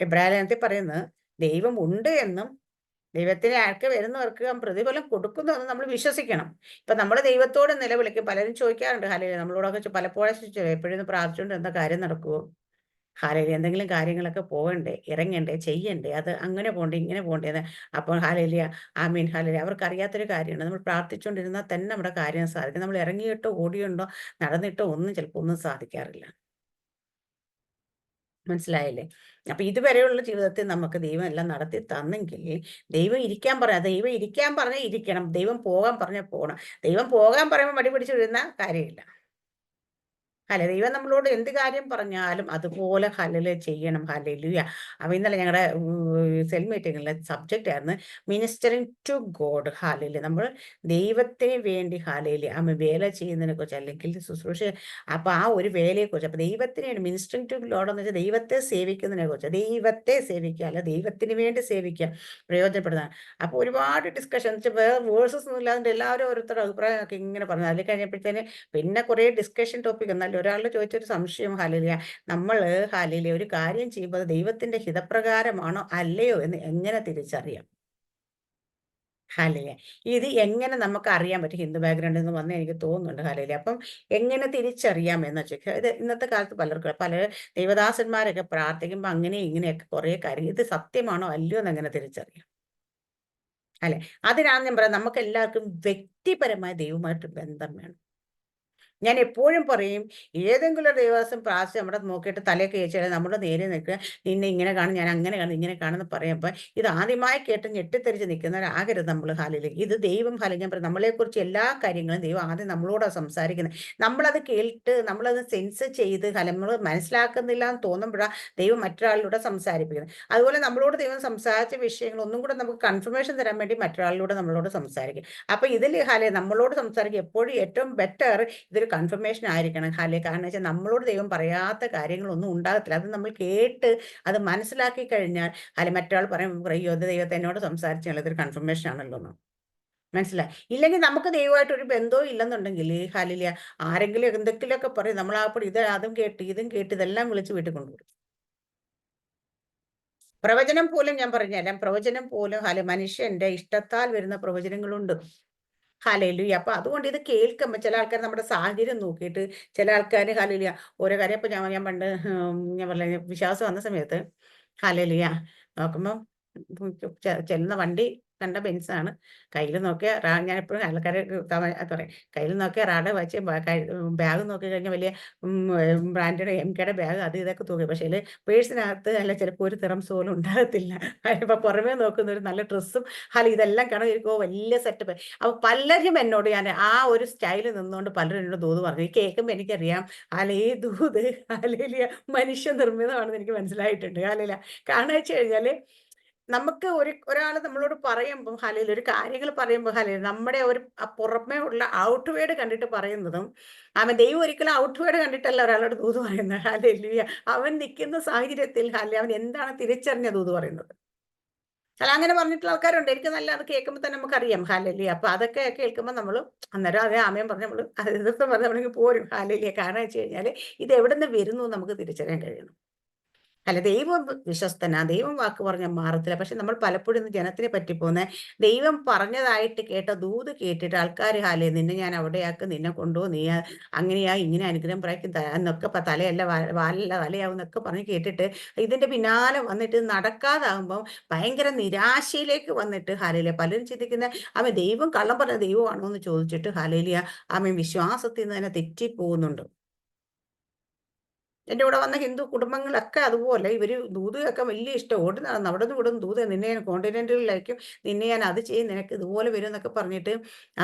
ഇബ്രാഹിം പറയുന്നത് ദൈവം ഉണ്ട് എന്നും ദൈവത്തിന് ആൾക്ക് വരുന്നവർക്ക് പ്രതിഫലം കൊടുക്കുന്നു എന്ന് നമ്മൾ വിശ്വസിക്കണം. ഇപ്പൊ നമ്മൾ ദൈവത്തോട് നിലവിളിക്കും. പലരും ചോദിക്കാറുണ്ട് ഹലേ നമ്മളോടൊക്കെ പലപ്പോഴും എപ്പോഴും പ്രാർത്ഥിച്ചുകൊണ്ട് എന്താ കാര്യം നടക്കുമോ ഹാലയിൽ എന്തെങ്കിലും കാര്യങ്ങളൊക്കെ പോകണ്ടേ ഇറങ്ങണ്ടേ ചെയ്യണ്ടേ അത് അങ്ങനെ പോകണ്ടേ ഇങ്ങനെ പോകണ്ടേ അപ്പോൾ ഹാലയിലിയ ആമീൻ മീൻ അവർക്ക് അറിയാത്തൊരു കാര്യമാണ്. നമ്മൾ പ്രാർത്ഥിച്ചുകൊണ്ടിരുന്നാൽ തന്നെ നമ്മുടെ കാര്യം സാധിക്കും. നമ്മൾ ഇറങ്ങിയിട്ടോ ഓടിയുണ്ടോ നടന്നിട്ടോ ഒന്നും ചിലപ്പോൾ ഒന്നും സാധിക്കാറില്ല. മനസ്സിലായില്ലേ? അപ്പൊ ഇതുവരെയുള്ള ജീവിതത്തിൽ നമുക്ക് ദൈവം എല്ലാം നടത്തി തന്നെങ്കിൽ ദൈവം ഇരിക്കാൻ പറയാം ദൈവം ഇരിക്കാൻ പറഞ്ഞാൽ ഇരിക്കണം. ദൈവം പോകാൻ പറഞ്ഞാൽ പോകണം ദൈവം പോകാൻ പറയുമ്പോൾ മടി പിടിച്ചു വരുന്ന കാര്യമില്ല. അല്ലെ ദൈവം നമ്മളോട് എന്ത് കാര്യം പറഞ്ഞാലും അതുപോലെ ഹലല് ചെയ്യണം ഹലലുയ അപ്പൊ ഇന്നലെ ഞങ്ങളുടെ സെൽ മീറ്റിങ്ങിലെ സബ്ജക്റ്റ് ആയിരുന്നു മിനിസ്റ്ററിങ് ടു ഗോഡ് ഹാലയിൽ നമ്മൾ ദൈവത്തിന് വേണ്ടി ഹാലയിൽ അമ്മ വേല ചെയ്യുന്നതിനെ കുറിച്ച് അല്ലെങ്കിൽ ശുശ്രൂഷ. അപ്പൊ ആ ഒരു വേലയെ കുറിച്ച് അപ്പൊ ദൈവത്തിന് വേണ്ടി മിനിസ്റ്ററിങ് ടു ഗോഡ് എന്ന് വെച്ചാൽ ദൈവത്തെ സേവിക്കുന്നതിനെ കുറിച്ച് ദൈവത്തെ സേവിക്കുക അല്ല ദൈവത്തിന് വേണ്ടി സേവിക്കുക പ്രയോജനപ്പെടുന്നതാണ്. അപ്പൊ ഒരുപാട് ഡിസ്കഷൻ വേറെ വേഴ്സസ് ഒന്നും ഇല്ലാതെ എല്ലാവരും ഓരോരുത്തരുടെ അഭിപ്രായമൊക്കെ ഇങ്ങനെ പറഞ്ഞു. അതിൽ കഴിഞ്ഞപ്പോഴത്തേന് പിന്നെ കുറെ ഡിസ്കഷൻ ടോപ്പിക് എന്നാലും ഒരാൾ ചോദിച്ചൊരു സംശയം ഹാലിലിയ. നമ്മൾ ഹാലിലിയ ഒരു കാര്യം ചെയ്യുമ്പോൾ ദൈവത്തിന്റെ ഹിതപ്രകാരമാണോ അല്ലയോ എന്ന് എങ്ങനെ തിരിച്ചറിയാം? ഹാലിയ ഇത് എങ്ങനെ നമുക്ക് അറിയാൻ പറ്റും ഹിന്ദു ബാക്ക്ഗ്രൗണ്ടിൽ നിന്ന് വന്ന് എനിക്ക് തോന്നുന്നുണ്ട് ഹാലിയ അപ്പം എങ്ങനെ തിരിച്ചറിയാം എന്ന് വെച്ചാൽ ഇത് ഇന്നത്തെ കാലത്ത് പലർക്കും പല ദൈവദാസന്മാരൊക്കെ പ്രാർത്ഥിക്കുമ്പോൾ അങ്ങനെ ഇങ്ങനെയൊക്കെ കുറേ കാര്യം ഇത് സത്യമാണോ അല്ലയോ എന്ന് എങ്ങനെ തിരിച്ചറിയാം? അല്ലെ? അതിനാണ് ഞാൻ പറയാം നമുക്ക് എല്ലാവർക്കും വ്യക്തിപരമായ ദൈവമായിട്ട് ബന്ധം വേണം. ഞാൻ എപ്പോഴും പറയും ഏതെങ്കിലും ഒരു ദേവസ്വം പ്രാവശ്യം നമ്മുടെ നോക്കിയിട്ട് തലയൊക്കെ കഴിച്ചാൽ നമ്മുടെ നേരെ നിൽക്കുക നിന്നെ ഇങ്ങനെ കാണും ഞാൻ അങ്ങനെ കാണും ഇങ്ങനെ കാണുന്ന പറയുമ്പോൾ ഇത് ആദ്യമായി കേട്ട് ഞെട്ടിത്തെറിച്ച് നിൽക്കുന്നവരാകരുത് നമ്മൾ ഹാലിൽ ഇത് ദൈവം ഹാലി ഞാൻ പറയും നമ്മളെക്കുറിച്ച് എല്ലാ കാര്യങ്ങളും ദൈവം ആദ്യം നമ്മളോടാണ് സംസാരിക്കുന്നത്. നമ്മളത് കേട്ട് നമ്മളത് സെൻസ് ചെയ്ത് നമ്മൾ മനസ്സിലാക്കുന്നില്ല എന്ന് തോന്നുമ്പോഴാണ് ദൈവം മറ്റൊരാളിലൂടെ സംസാരിപ്പിക്കുന്നത്. അതുപോലെ നമ്മളോട് ദൈവം സംസാരിച്ച വിഷയങ്ങൾ ഒന്നും കൂടെ നമുക്ക് കൺഫർമേഷൻ തരാൻ വേണ്ടി മറ്റൊരാളിലൂടെ നമ്മളോട് സംസാരിക്കും. അപ്പം ഇതിൽ ഹാലെ നമ്മളോട് സംസാരിക്കും എപ്പോഴും ഏറ്റവും ബെറ്റർ ഇതൊരു കൺഫർമേഷൻ ആയിരിക്കണം. ഹാലേ കാരണം വെച്ചാൽ നമ്മളോട് ദൈവം പറയാത്ത കാര്യങ്ങളൊന്നും ഉണ്ടാകത്തില്ല. അത് നമ്മൾ കേട്ട് അത് മനസ്സിലാക്കി കഴിഞ്ഞാൽ അല്ലെ മറ്റൊരാൾ പറയും അയ്യോ ദൈവത്തെ എന്നോട് സംസാരിച്ചാൽ അതൊരു കൺഫർമേഷൻ ആണല്ലോ എന്ന്. മനസ്സിലായി? ഇല്ലെങ്കിൽ നമുക്ക് ദൈവമായിട്ട് ഒരു ബന്ധവും ഇല്ലെന്നുണ്ടെങ്കിൽ ഹാലില്ല ആരെങ്കിലും എന്തെങ്കിലുമൊക്കെ പറയും നമ്മൾ അപ്പോൾ ഇത് അതും കേട്ട് ഇതും കേട്ട് ഇതെല്ലാം വിളിച്ച് വീട്ടിൽ കൊണ്ടുപോകും പ്രവചനം പോലും ഞാൻ പറഞ്ഞുതരാം. പ്രവചനം പോലും ഹാല മനുഷ്യന്റെ ഇഷ്ടത്താൽ വരുന്ന പ്രവചനങ്ങളുണ്ട്. ഹലലുയ അപ്പൊ അതുകൊണ്ട് ഇത് കേൾക്കുമ്പോൾ ചില ആൾക്കാർ നമ്മുടെ സാഹചര്യം നോക്കിയിട്ട് ചില ആൾക്കാർ ഹലലുയ ഓരോ കാര്യം അപ്പൊ ഞാൻ ഞാൻ പണ്ട് ഞാൻ പറഞ്ഞ വിശ്വാസം വന്ന സമയത്ത് ഹലലുയ നോക്കുമ്പോൾ ചെല്ലുന്ന വണ്ടി കണ്ട ബെൻസാണ്. കയ്യിൽ നോക്കിയ ഞാൻ എപ്പോഴും ആൾക്കാരെ പറയാം. കയ്യിൽ നോക്കിയ റാഡ് വെച്ച് ബാഗ് നോക്കി കഴിഞ്ഞാൽ വലിയ ബ്രാൻഡഡ് എം കെയുടെ ബാഗ് അത് ഇതൊക്കെ തൂക്കി. പക്ഷേ പേഴ്സിനകത്ത് അല്ല ചിലപ്പോൾ ഒരു തിറം സോലും ഉണ്ടാകത്തില്ല. അപ്പൊ പുറമേ നോക്കുന്ന ഒരു നല്ല ഡ്രസ്സും അല്ല ഇതെല്ലാം കാണാൻ വലിയ സെറ്റപ്പ്. അപ്പോൾ പലരും എന്നോട് ഞാൻ ആ ഒരു സ്റ്റൈലിൽ നിന്നുകൊണ്ട് പലരും എന്നോട് ദൂത് പറഞ്ഞു. ഈ കേൾക്കുമ്പോൾ എനിക്കറിയാം അലേ ദൂത് അലേലിയ മനുഷ്യ നിർമ്മിതമാണെന്ന് എനിക്ക് മനസ്സിലായിട്ടുണ്ട്. അലേല കാരണം വെച്ച് കഴിഞ്ഞാൽ നമുക്ക് ഒരു ഒരാൾ നമ്മളോട് പറയുമ്പോൾ ഹലയിൽ ഒരു കാര്യങ്ങൾ പറയുമ്പോൾ ഹലയിൽ നമ്മുടെ ഒരു പുറമേ ഉള്ള ഔട്ട് വേർഡ് കണ്ടിട്ട് പറയുന്നതും അവൻ ദൈവം ഒരിക്കലും ഔട്ട് വേർഡ് കണ്ടിട്ടല്ല ഒരാളോട് ദൂത് പറയുന്നത്. ഹലലിയ. അവൻ നിൽക്കുന്ന സാഹചര്യത്തിൽ ഹല അവൻ എന്താണ് തിരിച്ചറിഞ്ഞ ദൂത് പറയുന്നത്? അല്ല അങ്ങനെ പറഞ്ഞിട്ടുള്ള ആൾക്കാരുണ്ട്. എനിക്ക് നല്ല അത് കേൾക്കുമ്പോൾ തന്നെ നമുക്കറിയാം. ഹാലലി അപ്പൊ അതൊക്കെ കേൾക്കുമ്പോൾ നമ്മൾ അന്നേരം അതേ ആമയം പറഞ്ഞ് നമ്മൾ അത് എതിർത്ത് പറഞ്ഞ് നമ്മളെങ്കിൽ പോരും. ഹാലലിയെ. കാരണം വെച്ച് കഴിഞ്ഞാൽ ഇത് എവിടെ നിന്ന് വരുന്നു നമുക്ക് തിരിച്ചറിയാൻ കഴിയണം. അല്ല ദൈവം വിശ്വസ്തനാ. ദൈവം വാക്ക് പറഞ്ഞാൽ മാറത്തില്ല. പക്ഷെ നമ്മൾ പലപ്പോഴും ഇന്ന് ജനത്തിനെ പറ്റിപ്പോന്നെ ദൈവം പറഞ്ഞതായിട്ട് കേട്ട ദൂത് കേട്ടിട്ട് ആൾക്കാർ ഹാലേ നിന്നെ ഞാൻ അവിടെയാക്കും നിന്നെ കൊണ്ടുപോകും നീ അങ്ങനെയാ ഇങ്ങനെ അനുഗ്രഹം പ്രായിക്കും എന്നൊക്കെ തലയല്ല വാലല്ല തലയാവും എന്നൊക്കെ പറഞ്ഞ് കേട്ടിട്ട് ഇതിന്റെ പിന്നാലെ വന്നിട്ട് നടക്കാതാകുമ്പോൾ ഭയങ്കര നിരാശയിലേക്ക് വന്നിട്ട് ഹാലയിലെ പലരും ചിന്തിക്കുന്ന അവൻ ദൈവം കള്ളം പറഞ്ഞ ദൈവമാണോ എന്ന് ചോദിച്ചിട്ട് ഹാലയിലിയ അവൻ വിശ്വാസത്തിൽ നിന്ന് തന്നെ തെറ്റിപ്പോകുന്നുണ്ട്. എന്റെ കൂടെ വന്ന ഹിന്ദു കുടുംബങ്ങളൊക്കെ അതുപോലെ ഇവർ ദൂത് വലിയ ഇഷ്ടം. ഓടി നടന്ന് അവിടെ നിന്ന് ഇവിടെ ദൂത് നിന്നെ ഞാൻ കോണ്ടിനെന്റിലേക്കും നിന്നെ ഞാൻ അത് ചെയ്യും നിനക്ക് ഇതുപോലെ വരും എന്നൊക്കെ പറഞ്ഞിട്ട്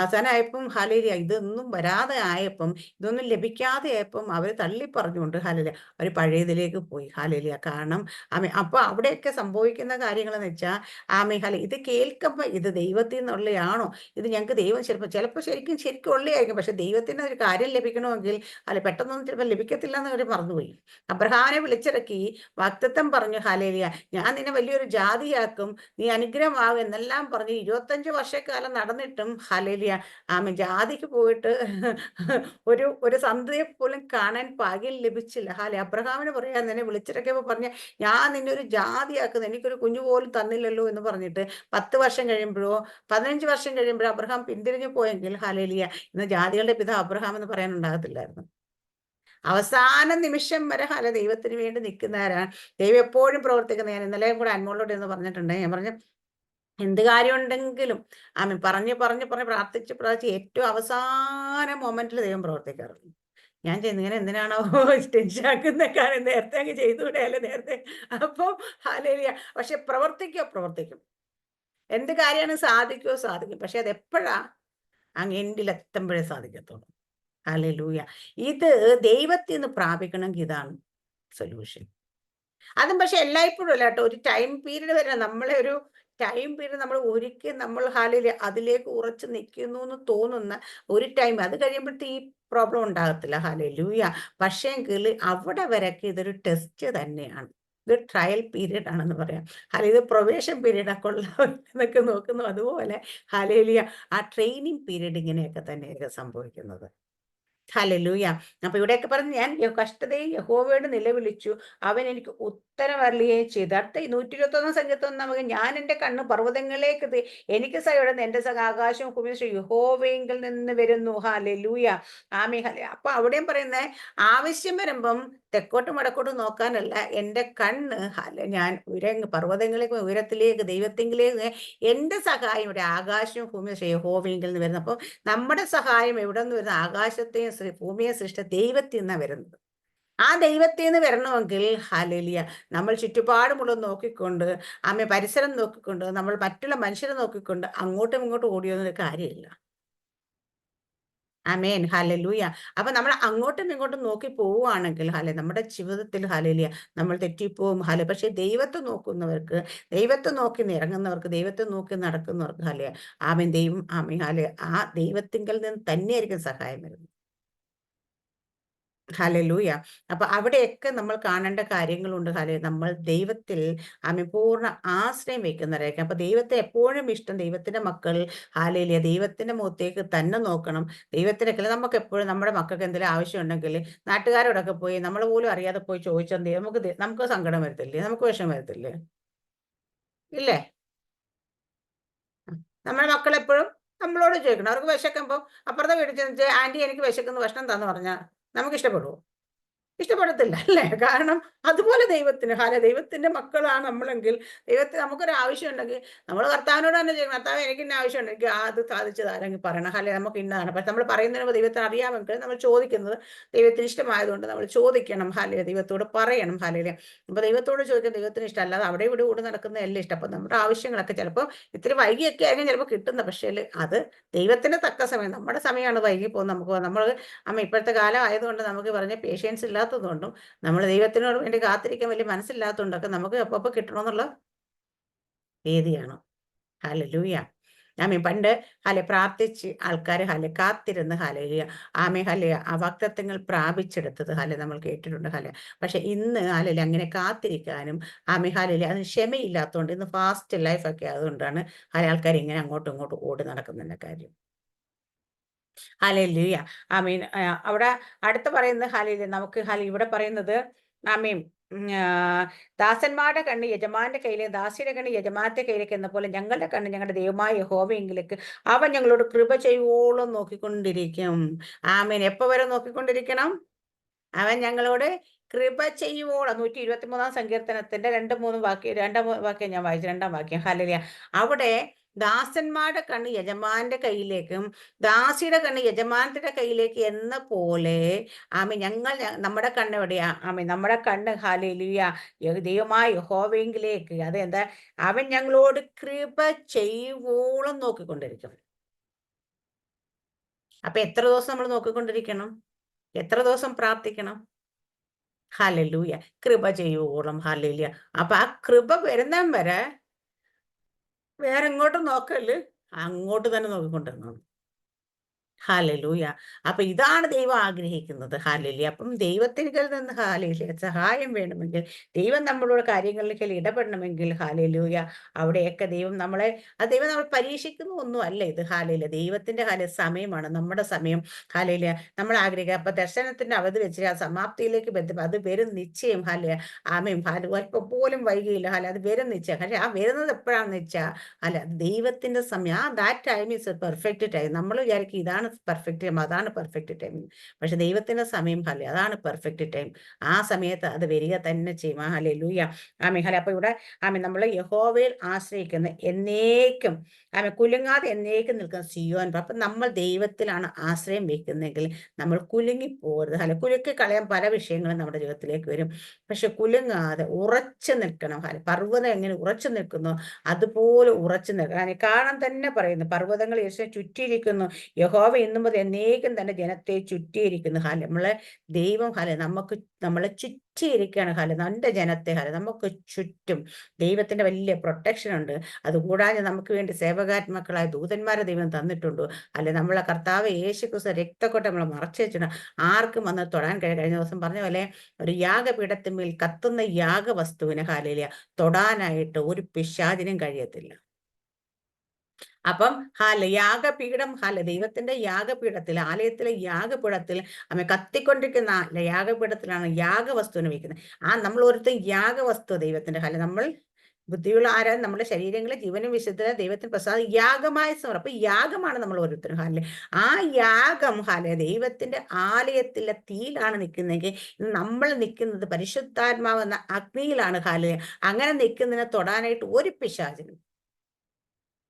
അവസാനമായപ്പം ഹാലേലിയ ഇതൊന്നും വരാതെ ആയപ്പം ഇതൊന്നും ലഭിക്കാതെ ആയപ്പം അവർ തള്ളി പറഞ്ഞുകൊണ്ട് ഹാലേലിയ അവർ പഴയതിലേക്ക് പോയി. ഹാലേലിയ കാരണം ആമേ അപ്പോൾ അവിടെയൊക്കെ സംഭവിക്കുന്ന കാര്യങ്ങളെന്ന് വെച്ചാൽ ആമേ ഹാല ഇത് കേൾക്കുമ്പോൾ ഇത് ദൈവത്തിൽ നിന്നുള്ളയാണോ? ഇത് ഞങ്ങൾക്ക് ദൈവം ചിലപ്പോൾ ചിലപ്പോൾ ശരിക്കും ശരിക്കും ഉള്ളയായിരിക്കും പക്ഷെ ദൈവത്തിന് ഒരു കാര്യം ലഭിക്കണമെങ്കിൽ അല്ല പെട്ടെന്നൊന്നും ചിലപ്പോൾ ലഭിക്കത്തില്ല എന്ന് അവർ മറന്നുപോയി. അബ്രഹാമിനെ വിളിച്ചിറക്കി വക്തത്വം പറഞ്ഞു ഹാലേലിയ ഞാൻ നിന്നെ വലിയൊരു ജാതിയാക്കും നീ അനുഗ്രഹമാകും എന്നെല്ലാം പറഞ്ഞ് ഇരുപത്തഞ്ച് വർഷക്കാലം നടന്നിട്ടും ഹാലേലിയ ആമ ജാതിക്ക് പോയിട്ട് ഒരു ഒരു സന്ധ്യയെ പോലും കാണാൻ ഭാഗ്യം ലഭിച്ചില്ല. ഹാലെ അബ്രഹാമിനെ പറയാ നിന്നെ വിളിച്ചിറക്കിയപ്പോൾ പറഞ്ഞ ഞാൻ നിന്നെ ഒരു ജാതിയാക്കുന്നു എനിക്കൊരു കുഞ്ഞു പോലും തന്നില്ലല്ലോ എന്ന് പറഞ്ഞിട്ട് പത്ത് വർഷം കഴിയുമ്പോഴോ പതിനഞ്ച് വർഷം കഴിയുമ്പോഴോ അബ്രഹാം പിന്തിരിഞ്ഞു പോയെങ്കിൽ ഹാലേലിയ ഇന്ന് ജാതികളുടെ പിതാ അബ്രഹാം എന്ന് പറയാനുണ്ടാകത്തില്ലായിരുന്നു അവസാന നിമിഷം വരെ ഹല ദൈവത്തിന് വേണ്ടി നിൽക്കുന്നവരാണ്. ദൈവം എപ്പോഴും പ്രവർത്തിക്കുന്ന ഞാൻ ഇന്നലെയും കൂടെ അന്മോളോട് എന്ന് പറഞ്ഞിട്ടുണ്ട്. ഞാൻ പറഞ്ഞു എന്ത് കാര്യമുണ്ടെങ്കിലും ആമീൻ. പറഞ്ഞ് പറഞ്ഞ് പറഞ്ഞ് പ്രാർത്ഥിച്ച് പ്രാർത്ഥിച്ച് ഏറ്റവും അവസാന മൊമെന്റിൽ ദൈവം പ്രവർത്തിക്കാറുണ്ട്. ഞാൻ ചെയ്യുന്നത് ഇങ്ങനെ എന്തിനാണോ ടെൻഷൻ ആക്കുന്ന? കാര്യം നേരത്തെ അങ്ങ് ചെയ്തുകൂടെ? അല്ലെ നേരത്തെ? അപ്പോൾ ഹാലേലിയ പക്ഷെ പ്രവർത്തിക്കോ? പ്രവർത്തിക്കും. എന്ത് കാര്യമാണ് സാധിക്കുമോ സാധിക്കും. പക്ഷെ അത് എപ്പോഴാ അങ്ങ് എൻഡിലെത്തുമ്പോഴേ സാധിക്കത്തുള്ളൂ. ഹല്ലേലൂയ ഇത് ദൈവത്തിൽ നിന്ന് പ്രാപിക്കണമെങ്കിൽ ഇതാണ് സൊല്യൂഷൻ അതും പക്ഷെ എല്ലായ്പ്പോഴും അല്ല കേട്ടോ ഒരു ടൈം പീരീഡ് വരെ നമ്മളെ ഒരു ടൈം പീരീഡ് നമ്മൾ ഒരിക്കൽ നമ്മൾ ഹാലിൽ അതിലേക്ക് ഉറച്ചു നിൽക്കുന്നു എന്ന് തോന്നുന്ന ഒരു ടൈം അത് കഴിയുമ്പോഴത്തെ ഈ പ്രോബ്ലം ഉണ്ടാകത്തില്ല. ഹാലൂയ പക്ഷേങ്കിൽ അവിടെ വരെയൊക്കെ ഇതൊരു ടെസ്റ്റ് തന്നെയാണ്. ഇത് ട്രയൽ പീരീഡ് ആണെന്ന് പറയാം. ഹാല ഇത് പ്രൊവേഷൻ പീരീഡ് ഉള്ള നോക്കുന്നു. അതുപോലെ ഹാലേലിയ ആ ട്രെയിനിങ് പീരീഡ് ഇങ്ങനെയൊക്കെ തന്നെയൊക്കെ സംഭവിക്കുന്നത്. ഹല്ലേലൂയ. അപ്പൊ ഇവിടെയൊക്കെ പറഞ്ഞ് ഞാൻ കഷ്ടതയെ യഹോവയോട് നിലവിളിച്ചു. അവൻ എനിക്ക് ഉത്തരം അരുളുകയും ചെയ്തു. അടുത്ത നൂറ്റി ഇരുപത്തി ഒന്നാം നമുക്ക് ഞാൻ എന്റെ കണ്ണ് പർവതങ്ങളിലേക്ക് എനിക്ക് സയോടെ എന്റെ സഹ ആകാശവും കുമിശ്രീ ശ്രീ യഹോവയെങ്കിൽ നിന്ന് വരുന്നു. ഹലലൂയ ആമി ഹല അപ്പൊ അവിടെയും പറയുന്നത് ആവശ്യം വരുമ്പം തെക്കോട്ടും വടക്കോട്ടും നോക്കാനല്ല എന്റെ കണ്ണ് ഹല ഞാൻ ഉയരങ്ങ് പർവതങ്ങളിലേക്ക് ഉയരത്തിലേക്ക് ദൈവത്തെങ്കിലേക്ക് എന്റെ സഹായം ഇവിടെ ആകാശവും ഭൂമിയും യഹോവയെങ്കിൽ നിന്ന് വരുന്നു. അപ്പം നമ്മുടെ സഹായം എവിടെ നിന്ന് വരുന്ന? ആകാശത്തെയും ഭൂമിയെ സൃഷ്ട ദൈവത്തിൽ നിന്നാണ് വരുന്നത്. ആ ദൈവത്തിൽ നിന്ന് വരണമെങ്കിൽ ഹലലിയ നമ്മൾ ചുറ്റുപാടുമുള്ള നോക്കിക്കൊണ്ട് ആമെ പരിസരം നോക്കിക്കൊണ്ട് നമ്മൾ മറ്റുള്ള മനുഷ്യരെ നോക്കിക്കൊണ്ട് അങ്ങോട്ടും ഇങ്ങോട്ടും ഓടിയൊന്നും കാര്യമില്ല. അമേൻ ഹലലൂയ അപ്പൊ നമ്മൾ അങ്ങോട്ടും ഇങ്ങോട്ടും നോക്കി പോവുകയാണെങ്കിൽ ഹല നമ്മുടെ ജീവിതത്തിൽ ഹലലിയ നമ്മൾ തെറ്റിപ്പോവും ഹല പക്ഷെ ദൈവത്തെ നോക്കുന്നവർക്ക് ദൈവത്തെ നോക്കി ഇറങ്ങുന്നവർക്ക് ദൈവത്തെ നോക്കി നടക്കുന്നവർക്ക് ഹലയ ആമേൻ ദൈവം ആമേ ഹല ആ ദൈവത്തിങ്കിൽ നിന്ന് തന്നെയായിരിക്കും സഹായം വരുന്നത്. ഹലലൂയ അപ്പൊ അവിടെയൊക്കെ നമ്മൾ കാണേണ്ട കാര്യങ്ങളുണ്ട്. ഹലെ നമ്മൾ ദൈവത്തിൽ ആമേ പൂർണ ആശ്രയം വെക്കുന്നവരായിരിക്കും അപ്പൊ ദൈവത്തെ എപ്പോഴും ഇഷ്ടം ദൈവത്തിന്റെ മക്കൾ. ഹാലയിലെ ദൈവത്തിന്റെ മുഖത്തേക്ക് തന്നെ നോക്കണം. ദൈവത്തിനൊക്കെ നമുക്ക് എപ്പോഴും നമ്മുടെ മക്കൾക്ക് എന്തെങ്കിലും ആവശ്യം ഉണ്ടെങ്കിൽ നാട്ടുകാരോടൊക്കെ പോയി നമ്മൾ പോലും അറിയാതെ പോയി ചോദിച്ചാൽ നമുക്ക് നമുക്ക് സങ്കടം വരത്തില്ലേ? നമുക്ക് വിഷമം വരത്തില്ലേ? ഇല്ലേ? നമ്മുടെ മക്കൾ എപ്പോഴും നമ്മളോട് ചോദിക്കണം. അവർക്ക് വിശക്കുമ്പോൾ അപ്പുറത്തെ വീട്ടിൽ ചെന്ന് ആന്റി എനിക്ക് വിശക്കുന്ന ഭക്ഷണം തന്നു പറഞ്ഞാൽ നമുക്ക് ഇഷ്ടപ്പെടുവോ ഇഷ്ടപ്പെടത്തില്ല അല്ലേ? കാരണം അതുപോലെ ദൈവത്തിന് ഹാല ദൈവത്തിന്റെ മക്കളാണ് നമ്മളെങ്കിൽ ദൈവത്തിന് നമുക്കൊരു ആവശ്യം ഉണ്ടെങ്കിൽ നമ്മൾ കർത്താവിനോട് തന്നെ ചെയ്യണം കർത്താവ് എനിക്ക് ഇന്ന ആവശ്യം ഉണ്ടെങ്കിൽ അത് സാധിച്ചത് ആരെങ്കിൽ പറയണം. ഹാല നമുക്ക് ഇന്നതാണ്. പക്ഷെ നമ്മൾ പറയുന്നതിന് ദൈവത്തെ അറിയാമെങ്കിൽ നമ്മൾ ചോദിക്കുന്നത് ദൈവത്തിന് ഇഷ്ടമായതുകൊണ്ട് നമ്മൾ ചോദിക്കണം. ഹാലയ ദൈവത്തോട് പറയണം. ഹാലയിലെ അപ്പൊ ദൈവത്തോട് ചോദിക്കാൻ ദൈവത്തിന് ഇഷ്ടം അല്ലാതെ അവിടെ ഇവിടെ കൂടെ നടക്കുന്നതല്ല ഇഷ്ടം. അപ്പൊ നമ്മുടെ ആവശ്യങ്ങളൊക്കെ ചിലപ്പോൾ ഇത്തിരി വൈകിയൊക്കെ ആയിരിക്കും ചിലപ്പോൾ കിട്ടുന്ന പക്ഷേ അത് ദൈവത്തിന്റെ തക്ക സമയം. നമ്മുടെ സമയമാണ് വൈകി പോകുന്നത് നമുക്ക് നമ്മൾ അമ്മ ഇപ്പോഴത്തെ കാലം ആയതുകൊണ്ട് നമുക്ക് പറഞ്ഞ പേഷ്യൻസ് ഇല്ലാത്തതുകൊണ്ടും നമ്മൾ ദൈവത്തിനോട് വേണ്ടി കാത്തിരിക്കാൻ വലിയ മനസ്സില്ലാത്തതുകൊണ്ടൊക്കെ നമുക്ക് അപ്പോൾ കിട്ടണമെന്നുള്ള വേദിയാണ് ലൂയ ആമേ പണ്ട് ഹലെ പ്രാർത്ഥിച്ച് ആൾക്കാർ ഹലെ കാത്തിരുന്ന് ഹലയുക ആമേ ഹലയ ആ വക്തത്വങ്ങൾ പ്രാപിച്ചെടുത്തത് ഹലെ നമ്മൾ കേട്ടിട്ടുണ്ട് ഹല പക്ഷെ ഇന്ന് ഹലയിൽ അങ്ങനെ കാത്തിരിക്കാനും ആമേ ഹലയിൽ അതിന് ക്ഷമയില്ലാത്തതുകൊണ്ട് ഇന്ന് ഫാസ്റ്റ് ലൈഫൊക്കെ അതുകൊണ്ടാണ് ഹല ആൾക്കാർ ഇങ്ങനെ അങ്ങോട്ടും ഇങ്ങോട്ടും ഓടി നടക്കുന്നതിന്റെ കാര്യം. ഹലലിയ ആമീൻ അവിടെ അടുത്ത് പറയുന്നത് ഹലയിൽ നമുക്ക് ഹലി ഇവിടെ പറയുന്നത് ആമീൻ ദാസന്മാരുടെ കണ്ണ് യജമാന്റെ കയ്യിലെ ദാസിയുടെ കണ്ണ് യജമാന്റെ കയ്യിലേക്ക് എന്ന പോലെ ഞങ്ങളുടെ കണ്ണ് ഞങ്ങളുടെ ദൈവമായ യഹോവയെങ്കിലേക്ക് അവൻ ഞങ്ങളോട് കൃപ ചെയ്യുവോളം നോക്കിക്കൊണ്ടിരിക്കും. ആമീൻ എപ്പോ വരെ നോക്കിക്കൊണ്ടിരിക്കണം? അവൻ ഞങ്ങളോട് കൃപ ചെയ്യുവോളം നൂറ്റി ഇരുപത്തി മൂന്നാം സങ്കീർത്തനത്തിന്റെ രണ്ട് മൂന്ന് വാക്യം രണ്ടാം വാക്യം ഞാൻ വായിച്ചു. രണ്ടാം വാക്യം. ഹലലിയ അവിടെ ദാസന്മാരുടെ കണ്ണ് യജമാന്റെ കയ്യിലേക്കും ദാസിയുടെ കണ്ണ് യജമാനത്തിന്റെ കയ്യിലേക്ക് എന്ന പോലെ ആമി ഞങ്ങൾ നമ്മുടെ കണ്ണ് എവിടെയാ? ആമി നമ്മുടെ കണ്ണ് ഹാലിയ ദൈവമായ യഹോവെങ്കിലേക്ക് അത് എന്താ? അവൻ ഞങ്ങളോട് കൃപ ചെയ്യുവോളം നോക്കിക്കൊണ്ടിരിക്കും. അപ്പൊ എത്ര ദിവസം നമ്മൾ നോക്കിക്കൊണ്ടിരിക്കണം? എത്ര ദിവസം പ്രാർത്ഥിക്കണം? ഹാലലൂയ കൃപ ചെയ്യുവോളം ഹാലലിയ. അപ്പൊ ആ കൃപ വരുന്നവൻ വരെ വേറെ എങ്ങോട്ടും നോക്കൽ അങ്ങോട്ട് തന്നെ നോക്കിക്കൊണ്ടിരുന്നു ഹാലലൂയ. അപ്പൊ ഇതാണ് ദൈവം ആഗ്രഹിക്കുന്നത്. ഹാലലി അപ്പം ദൈവത്തിങ്കിൽ നിന്ന് ഹാലലി സഹായം വേണമെങ്കിൽ ദൈവം നമ്മളോട് കാര്യങ്ങളിലേക്ക് ഇടപെടണമെങ്കിൽ ഹാലലൂയ. അവിടെയൊക്കെ ദൈവം നമ്മളെ ആ ദൈവം നമ്മൾ പരീക്ഷിക്കുന്ന ഒന്നും അല്ല ഇത് ഹാലയില ദൈവത്തിന്റെ ഹാല സമയമാണ് നമ്മുടെ സമയം. ഹാലയില നമ്മൾ ആഗ്രഹിക്കുക. അപ്പൊ ദർശനത്തിന്റെ അവധി വെച്ച് ആ സമാപ്തിയിലേക്ക് ബന്ധം അത് വരും നിശ്ചയം. ഹാലയ ആമയും ഹാല അല്പം പോലും വൈകിയില്ല. ഹാല അത് വരും നിശ്ചയം. പക്ഷെ ആ വരുന്നത് എപ്പോഴാണെന്ന് വെച്ചാൽ അല്ല ദൈവത്തിന്റെ സമയം. ആ that time is perfect time നമ്മൾ വിചാരിക്കും ഇതാണ് പെർഫെക്റ്റ് ടൈം അതാണ് പെർഫെക്റ്റ് ടൈം പക്ഷെ ദൈവത്തിന്റെ സമയം ഹലേ അതാണ് പെർഫെക്റ്റ് ടൈം ആ സമയത്ത് അത് വരിക തന്നെ ചെയ്യും. ആ ഹലേ ലൂയ ആമി ഹല അപ്പൊ ഇവിടെ ആമി നമ്മൾ യഹോവയിൽ ആശ്രയിക്കുന്ന എന്നേക്കും ആമി കുലുങ്ങാതെ എന്നേക്കും നിൽക്കുന്ന സിയോൻ. അപ്പൊ നമ്മൾ ദൈവത്തിലാണ് ആശ്രയം വെക്കുന്നെങ്കിൽ നമ്മൾ കുലുങ്ങി പോകരുത് ഹല കുലുക്കി കളയാൻ പല വിഷയങ്ങളും നമ്മുടെ ജീവിതത്തിലേക്ക് വരും. പക്ഷെ കുലുങ്ങാതെ ഉറച്ചു നിൽക്കണം. ഹലെ പർവതം എങ്ങനെ ഉറച്ചു നിൽക്കുന്നു അതുപോലെ ഉറച്ചു നിൽക്കണം. കാണാൻ തന്നെ പറയുന്നു. പർവതങ്ങൾ യേശുവിനെ ചുറ്റിയിരിക്കുന്നു. യഹോവ ഇന്നും മുതൽ എന്നേക്കും തന്റെ ജനത്തെ ചുറ്റിയിരിക്കുന്നു. ഹല നമ്മളെ ദൈവം ഹല നമുക്ക് നമ്മളെ ചുറ്റിയിരിക്കുകയാണ്. ഹല നമ്മുടെ ജനത്തെ ഹല നമുക്ക് ചുറ്റും ദൈവത്തിന്റെ വലിയ പ്രൊട്ടക്ഷൻ ഉണ്ട്. അതുകൂടാതെ നമുക്ക് വേണ്ടി സേവകാത്മക്കളായ ദൂതന്മാരെ ദൈവം തന്നിട്ടുണ്ട്. അല്ലെ നമ്മളെ കർത്താവ് യേശു ക്രിസ്തു രക്തക്കൊട്ട് നമ്മളെ മറച്ചു വെച്ചിട്ടുണ്ട്. ആർക്കും വന്ന് തൊടാൻ കഴിയും. കഴിഞ്ഞ ദിവസം പറഞ്ഞ പോലെ ഒരു യാഗപീഠത്തിന്മേൽ കത്തുന്ന യാഗവസ്തുവിനെ ഹാലയില തൊടാനായിട്ട് ഒരു പിശാചിനും കഴിയത്തില്ല. അപ്പം ഹല യാഗപീഠം ഹല ദൈവത്തിന്റെ യാഗപീഠത്തിൽ ആലയത്തിലെ യാഗപീഠത്തിൽ അമ്മ കത്തിക്കൊണ്ടിരിക്കുന്ന യാഗപീഠത്തിലാണ് യാഗവസ്തുവിനെ വയ്ക്കുന്നത്. ആ നമ്മൾ ഓരോരുത്തരും യാഗവസ്തു ദൈവത്തിന്റെ ഹല. നമ്മൾ ബുദ്ധിയുള്ള ആരാ നമ്മുടെ ശരീരങ്ങളെ ജീവനും വിശുദ്ധ ദൈവത്തിന് പ്രസാദം യാഗമായ സമരം. അപ്പൊ യാഗമാണ് നമ്മൾ ഓരോരുത്തരും ഹാലെ. ആ യാഗം ഹാലെ ദൈവത്തിന്റെ ആലയത്തിലെ തീയിലാണ് നിൽക്കുന്നതെങ്കിൽ നമ്മൾ നിൽക്കുന്നത് പരിശുദ്ധാത്മാവെന്ന അഗ്നിയിലാണ് ഹാലെ. അങ്ങനെ നിൽക്കുന്നതിനെ തൊടാനായിട്ട് ഒരു പിശാചനും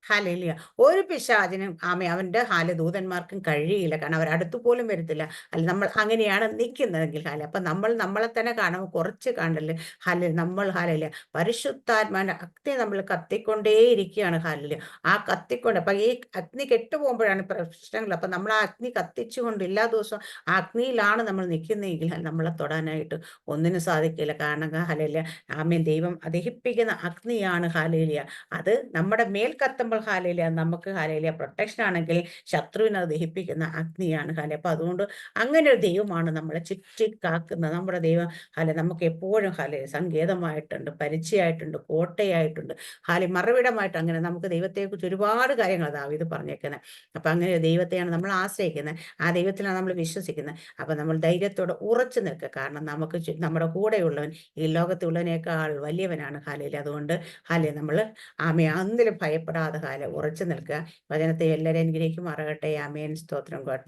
ഹാലേലിയ. ഒരു പിശാചിനും ആമേ അവന്റെ ഹാലദൂതന്മാർക്കും കഴിയില്ല കാരണം അവരടുത്തു പോലും വരത്തില്ല. അല്ല നമ്മൾ അങ്ങനെയാണ് നിൽക്കുന്നതെങ്കിൽ ഹാല. അപ്പൊ നമ്മൾ നമ്മളെ തന്നെ കാണുമ്പോൾ കുറച്ച് കാണൽ ഹല നമ്മൾ ഹാലില്ല പരിശുദ്ധാത്മാന്റെ അഗ്നി നമ്മൾ കത്തിക്കൊണ്ടേയിരിക്കുകയാണ് ഹാലിൽ ആ കത്തിക്കൊണ്ട് അപ്പൊ ഈ അഗ്നി കെട്ടുപോകുമ്പോഴാണ് പ്രശ്നങ്ങൾ. അപ്പൊ നമ്മൾ ആ അഗ്നി കത്തിച്ചുകൊണ്ട് എല്ലാ ദിവസവും ആ അഗ്നിയിലാണ് നമ്മൾ നിൽക്കുന്നതെങ്കിൽ നമ്മളെ തൊടാനായിട്ട് ഒന്നിനും സാധിക്കില്ല. കാരണം ഹലലിയ ആമേ ദൈവം ദഹിപ്പിക്കുന്ന അഗ്നിയാണ് ഹാലേലിയ അത് നമ്മുടെ മേൽ കത്തുമ്പോൾ നമ്മൾ ഹാലയില നമുക്ക് ഹാലയില പ്രൊട്ടക്ഷൻ ആണെങ്കിൽ ശത്രുവിനെ ദഹിപ്പിക്കുന്ന അഗ്നിയാണ് ഹാല അപ്പൊ അതുകൊണ്ട് അങ്ങനെ ഒരു ദൈവമാണ് നമ്മളെ ചുറ്റി കാക്കുന്നത് നമ്മുടെ ദൈവം ഹാല നമുക്ക് എപ്പോഴും ഹാല സങ്കേതമായിട്ടുണ്ട് പരിചയമായിട്ടുണ്ട് കോട്ടയായിട്ടുണ്ട്. ഹാലി മറവിടമായിട്ട് അങ്ങനെ നമുക്ക് ദൈവത്തെക്കുറിച്ച് ഒരുപാട് കാര്യങ്ങൾ ഇത് പറഞ്ഞേക്കുന്നത് അപ്പൊ അങ്ങനെ ദൈവത്തെയാണ് നമ്മൾ ആശ്രയിക്കുന്നത് ആ ദൈവത്തിലാണ് നമ്മൾ വിശ്വസിക്കുന്നത് അപ്പൊ നമ്മൾ ധൈര്യത്തോടെ ഉറച്ചു നിൽക്കുക. കാരണം നമുക്ക് നമ്മുടെ കൂടെയുള്ളവൻ ഈ ലോകത്തുള്ളവനേക്കാൾ വലിയവനാണ് ഹാലയിൽ അതുകൊണ്ട് ഹാലയെ നമ്മൾ ആമയെ അന്നിലും ഭയപ്പെടാതെ കാലം ഉറച്ചു നിൽക്കുക. വചനത്തെ എല്ലാവരും അനുഗ്രഹിക്കുമാറാകട്ടെ അമേൻ സ്തോത്രം. ഗോഡ്